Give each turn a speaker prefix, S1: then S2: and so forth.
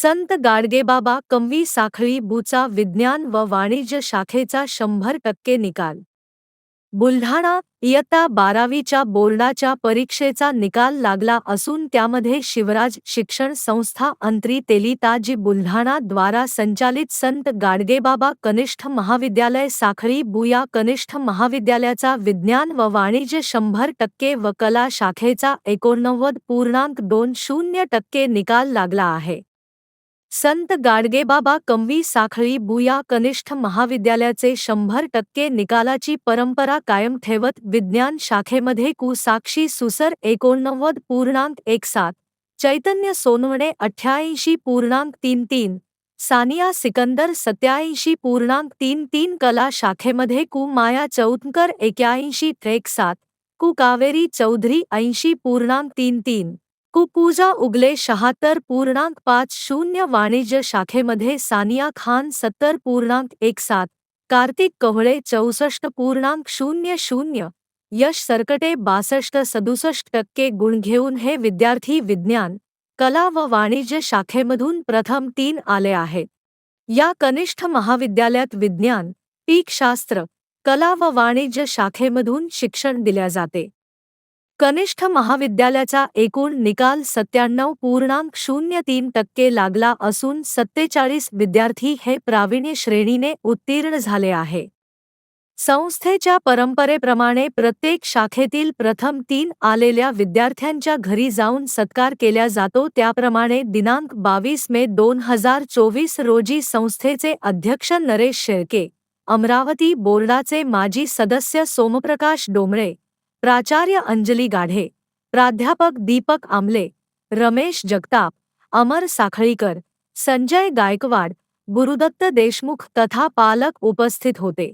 S1: संत गाडगेबाबा कमवी साखळी बुचा विज्ञान व वाणिज्य शाखेचा शंभर टक्के निकाल. बुलढाणा इयत्ता बारावीच्या बोर्डाच्या परीक्षेचा निकाल लागला असून त्यामध्ये शिवराज शिक्षण संस्था अंत्री तेलिताजी बुलढाणा द्वारा संचालित संत गाडगेबाबा कनिष्ठ महाविद्यालय साखळी बुया कनिष्ठ महाविद्यालयाचा विज्ञान व वाणिज्य शंभर टक्के व कला शाखेचा एकोणनव्वद पूर्णांक दोन शून्य टक्के निकाल लागला आहे. संत गाडगेबाबा कमवी साखळी बुया कनिष्ठ महाविद्यालयाचे शंभर टक्के निकालाची परंपरा कायम ठेवत विज्ञान शाखेमध्ये कुसाक्षी सुसर एकोणनव्वद पूर्णांक एक सात चैतन्य सोनवणे अठ्ठ्याऐंशी पूर्णांक तीन तीन सानिया सिकंदर सत्याऐंशी पूर्णांक तीन तीन कला शाखेमध्ये कु माया चौतकर एक्याऐंशी एक सात कु कावेरी चौधरी ऐंशी पूर्णांक तीन तीन. कुपूजा उगले शहात्तर पूर्णांक पाच शून्य वाणिज्य शाखेमध्ये सानिया खान सत्तर पूर्णांक एक सात, कार्तिक कव्हळे चौसष्ट पूर्णांक शून्य शून्य, यश सरकटे बासष्ट सदुसष्ट टक्के गुण घेऊन हे विद्यार्थी विज्ञान, कला व वाणिज्य शाखेमधून प्रथम तीन आले आहेत. या कनिष्ठ महाविद्यालयात विज्ञान, पीकशास्त्र, कला व वाणिज्य शाखेमधून शिक्षण दिल्या जाते. कनिष्ठ महाविद्यालयाचा एकूण निकाल सत्त्याण्णव पूर्णांक शून्य तीन टक्के लागला असून सत्तेचाळीस विद्यार्थी हे प्रावीण्य श्रेणीने उत्तीर्ण झाले आहे. संस्थेच्या परंपरेप्रमाणे प्रत्येक शाखेतील प्रथम तीन आलेल्या विद्यार्थ्यांच्या घरी जाऊन सत्कार केला जातो. त्याप्रमाणे दिनांक बावीस मे दोन हजार चोवीस रोजी संस्थेचे अध्यक्ष नरेश शेळके अमरावती बोर्डाचे माजी सदस्य सोमप्रकाश डोंबळे प्राचार्य अंजली गाढे प्राध्यापक दीपक आमले रमेश जगताप अमर साखळीकर संजय गायकवाड गुरुदत्त देशमुख तथा पालक उपस्थित होते.